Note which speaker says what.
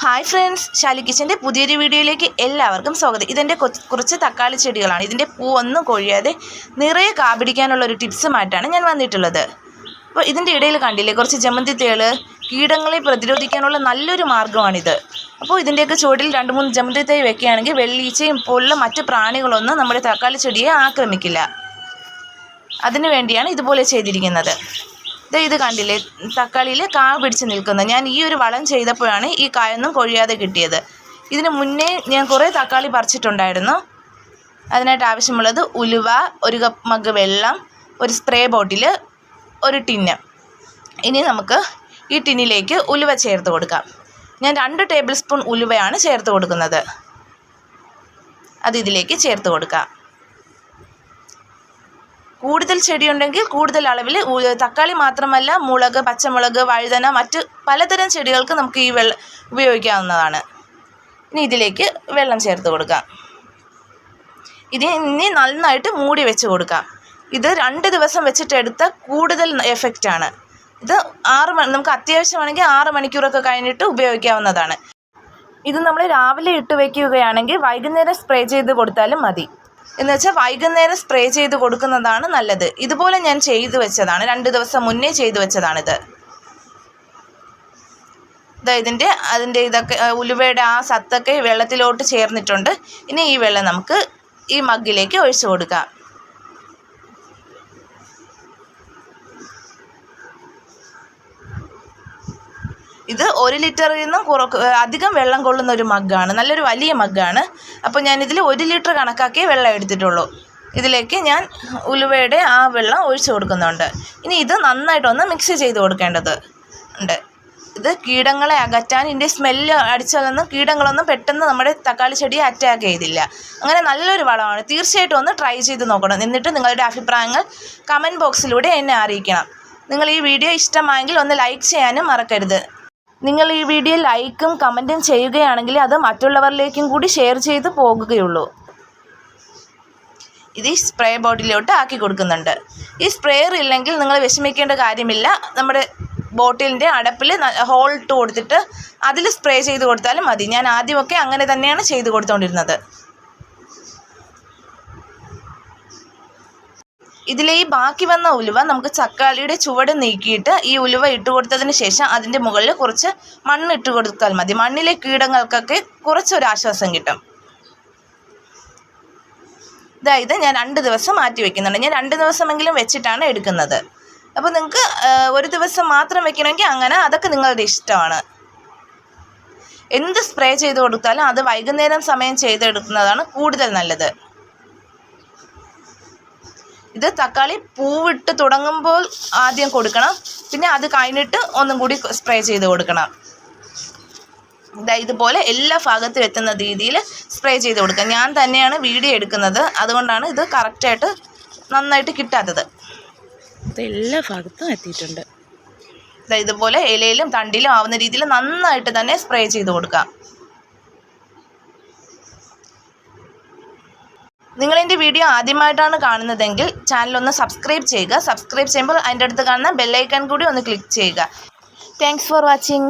Speaker 1: Hi friends ശാലി കിച്ചന്റെ പുതിയൊരു വീഡിയോയിലേക്ക് എല്ലാവർക്കും സ്വാഗതം. ഇതെന്റെ കുറച്ച് തക്കാളി ചെടികളാണ്. ഇതിന്റെ പൂ ഒന്നും കൊഴിയാതെ നിറയെ കാപിടിക്കാനുള്ള ഒരു ടിപ്സുമായിട്ടാണ് ഞാൻ വന്നിട്ടുള്ളത്. അപ്പോൾ ഇതിന്റെ ഇടയിൽ കണ്ടില്ലേ കുറച്ച് ജമന്തി തേൾ കീടങ്ങളെ പ്രതിരോധിക്കാനുള്ള നല്ലൊരു മാർഗമാണിത്. അപ്പോൾ ഇതിന്റെയൊക്കെ ചുവട്ടിൽ രണ്ട് മൂന്ന് ജമന്തി തൈ വെക്കുകയാണെങ്കിൽ വെള്ളീച്ചയും പോലുള്ള മറ്റ് പ്രാണികളൊന്നും നമ്മുടെ തക്കാളി ചെടിയെ ആക്രമിക്കില്ല. അതിനു വേണ്ടിയാണ് ഇതുപോലെ ചെയ്തിരിക്കുന്നത്. ദേ ഇത് കണ്ടില്ലേ? തക്കാളിയിൽ കാ പിടിച്ച് നിൽക്കുന്നത് ഞാൻ ഈ ഒരു വളം ചെയ്തപ്പോഴാണ് ഈ കായൊന്നും കൊഴിയാതെ കിട്ടിയത്. ഇതിന് മുന്നേ ഞാൻ കുറേ തക്കാളി പറിച്ചിട്ടുണ്ടായിരുന്നു. അതിനായിട്ട് ആവശ്യമുള്ളത് ഉലുവ ഒരു കപ്പ് മഗ് വെള്ളം ഒരു സ്പ്രേ ബോട്ടിൽ ഒരു ടിന്ന്. ഇനി നമുക്ക് ഈ ടിന്നിലേക്ക് ഉലുവ ചേർത്ത് കൊടുക്കാം. ഞാൻ രണ്ട് ടേബിൾ സ്പൂൺ ഉലുവയാണ് ചേർത്ത് കൊടുക്കുന്നത്. അത് ഇതിലേക്ക് ചേർത്ത് കൊടുക്കാം. കൂടുതൽ ചെടിയുണ്ടെങ്കിൽ കൂടുതൽ അളവിൽ തക്കാളി മാത്രമല്ല മുളക് പച്ചമുളക് വഴുതന മറ്റ് പലതരം ചെടികൾക്ക് നമുക്ക് ഈ വെള്ളം ഉപയോഗിക്കാവുന്നതാണ്. ഇനി ഇതിലേക്ക് വെള്ളം ചേർത്ത് കൊടുക്കാം. ഇത് ഇനി നന്നായിട്ട് മൂടി വെച്ച് കൊടുക്കാം. ഇത് രണ്ട് ദിവസം വെച്ചിട്ടെടുത്ത കൂടുതൽ എഫക്റ്റാണ് ഇത് ആറ് മണി നമുക്ക് അത്യാവശ്യമാണെങ്കിൽ ആറ് മണിക്കൂറൊക്കെ കഴിഞ്ഞിട്ട് ഉപയോഗിക്കാവുന്നതാണ്. ഇത് നമ്മൾ രാവിലെ ഇട്ട് വയ്ക്കുകയാണെങ്കിൽ വൈകുന്നേരം സ്പ്രേ ചെയ്ത് കൊടുത്താലും മതി. എന്ന് വെച്ചാൽ വൈകുന്നേരം സ്പ്രേ ചെയ്ത് കൊടുക്കുന്നതാണ് നല്ലത്. ഇതുപോലെ ഞാൻ ചെയ്തു വെച്ചതാണ്. രണ്ട് ദിവസം മുന്നേ ചെയ്തു വെച്ചതാണിത്. ഇതാ ഇതിന്റെ അതിന്റെ ഇതൊക്കെ ഉലുവയുടെ ആ സത്തൊക്കെ വെള്ളത്തിലോട്ട് ചേർന്നിട്ടുണ്ട്. ഇനി ഈ വെള്ളം നമുക്ക് ഈ മഗ്ഗിലേക്ക് ഒഴിച്ചു കൊടുക്കാം. ഇത് ഒരു ലിറ്ററിൽ നിന്നും കുറക്ക് അധികം വെള്ളം കൊള്ളുന്ന ഒരു മഗ്ഗാണ്. നല്ലൊരു വലിയ മഗ്ഗാണ്. അപ്പോൾ ഞാൻ ഞാനിതിൽ ഒരു ലിറ്റർ കണക്കാക്കിയേ വെള്ളം എടുത്തിട്ടുള്ളൂ. ഇതിലേക്ക് ഞാൻ ഉലുവയുടെ ആ വെള്ളം ഒഴിച്ചു കൊടുക്കുന്നുണ്ട്. ഇനി ഇത് നന്നായിട്ടൊന്ന് മിക്സ് ചെയ്ത് കൊടുക്കേണ്ടത് ഉണ്ട്. ഇത് കീടങ്ങളെ അകറ്റാൻ ഇതിന്റെ സ്മെല്ല് അടിച്ചതൊന്നും കീടങ്ങളൊന്നും പെട്ടെന്ന് നമ്മുടെ തക്കാളി ചെടിയെ അറ്റാക്ക് ചെയ്തില്ല. അങ്ങനെ നല്ലൊരു വളമാണ്. തീർച്ചയായിട്ടും ഒന്ന് ട്രൈ ചെയ്ത് നോക്കണം. എന്നിട്ട് നിങ്ങളുടെ അഭിപ്രായങ്ങൾ കമന്റ് ബോക്സിലൂടെ എന്നെ അറിയിക്കണം. നിങ്ങൾ ഈ വീഡിയോ ഇഷ്ടമായെങ്കിൽ ഒന്ന് ലൈക്ക് ചെയ്യാനും മറക്കരുത്. നിങ്ങൾ ഈ വീഡിയോ ലൈക്കും കമന്റും ചെയ്യുകയാണെങ്കിൽ അത് മറ്റുള്ളവരിലേക്കും കൂടി ഷെയർ ചെയ്ത് പോകുകയുള്ളൂ. ഇത് ഈ സ്പ്രേ ബോട്ടിലോട്ട് ആക്കി കൊടുക്കുന്നുണ്ട്. ഈ സ്പ്രേയർ ഇല്ലെങ്കിൽ നിങ്ങൾ വിഷമിക്കേണ്ട കാര്യമില്ല. നമ്മുടെ ബോട്ടിലിന്റെ അടപ്പിൽ ഹോൾ ഇട്ട് കൊടുത്തിട്ട് അതിൽ സ്പ്രേ ചെയ്ത് കൊടുത്താലും മതി. ഞാൻ ആദ്യമൊക്കെ അങ്ങനെ തന്നെയാണ് ചെയ്ത് കൊടുത്തുകൊണ്ടിരുന്നത് ഇതിലെ ഈ ബാക്കി വന്ന ഉലുവ നമുക്ക് തക്കാളിയുടെ ചുവട് നീക്കിയിട്ട് ഈ ഉലുവ ഇട്ട് കൊടുത്തതിന് ശേഷം അതിന്റെ മുകളിൽ കുറച്ച് മണ്ണ് ഇട്ട് കൊടുത്താൽ മതി. മണ്ണിലെ കീടങ്ങൾക്കൊക്കെ കുറച്ചൊരു ആശ്വാസം കിട്ടും. ഇതായത് ഞാൻ രണ്ട് ദിവസം മാറ്റി വെക്കുന്നുണ്ട്. ഞാൻ രണ്ട് ദിവസമെങ്കിലും വെച്ചിട്ടാണ് എടുക്കുന്നത്. അപ്പോൾ നിങ്ങൾക്ക് ഒരു ദിവസം മാത്രം വെക്കണമെങ്കിൽ അങ്ങനെ അതൊക്കെ നിങ്ങളുടെ ഇഷ്ടമാണ്. എന്ത് സ്പ്രേ ചെയ്ത് കൊടുത്താലും അത് വൈകുന്നേരം സമയം ചെയ്തെടുക്കുന്നതാണ് കൂടുതൽ നല്ലത്. ഇത് തക്കാളി പൂവിട്ട് തുടങ്ങുമ്പോൾ ആദ്യം കൊടുക്കണം. പിന്നെ അത് കഴിഞ്ഞിട്ട് ഒന്നും കൂടി സ്പ്രേ ചെയ്ത് കൊടുക്കണം. ഇതുപോലെ എല്ലാ ഭാഗത്തും എത്തുന്ന രീതിയിൽ സ്പ്രേ ചെയ്ത് കൊടുക്കുക. ഞാൻ തന്നെയാണ് വീഡിയോ എടുക്കുന്നത്. അതുകൊണ്ടാണ് ഇത് കറക്റ്റായിട്ട് നന്നായിട്ട് കിട്ടാത്തത്.
Speaker 2: എല്ലാ ഭാഗത്തും എത്തിയിട്ടുണ്ട്.
Speaker 1: ഇതുപോലെ ഇലയിലും തണ്ടിലും ആവുന്ന രീതിയിൽ നന്നായിട്ട് തന്നെ സ്പ്രേ ചെയ്ത് കൊടുക്കാം നിങ്ങൾ എന്റെ വീഡിയോ ആദ്യമായിട്ടാണ് കാണുന്നതെങ്കിൽ ചാനൽ ഒന്ന് സബ്സ്ക്രൈബ് ചെയ്യുക. സബ്സ്ക്രൈബ് ചെയ്യുമ്പോൾ അതിന്റെ അടുത്ത് കാണുന്ന ബെല്ലൈക്കൺ കൂടി ഒന്ന് ക്ലിക്ക് ചെയ്യുക. Thanks for watching